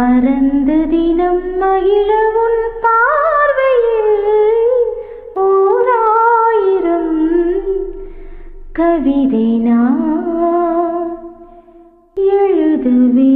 பரந்து தினம் மகிழ உன் பார்வையில் ஓராயிரம் கவிதை நான் எழுதுவே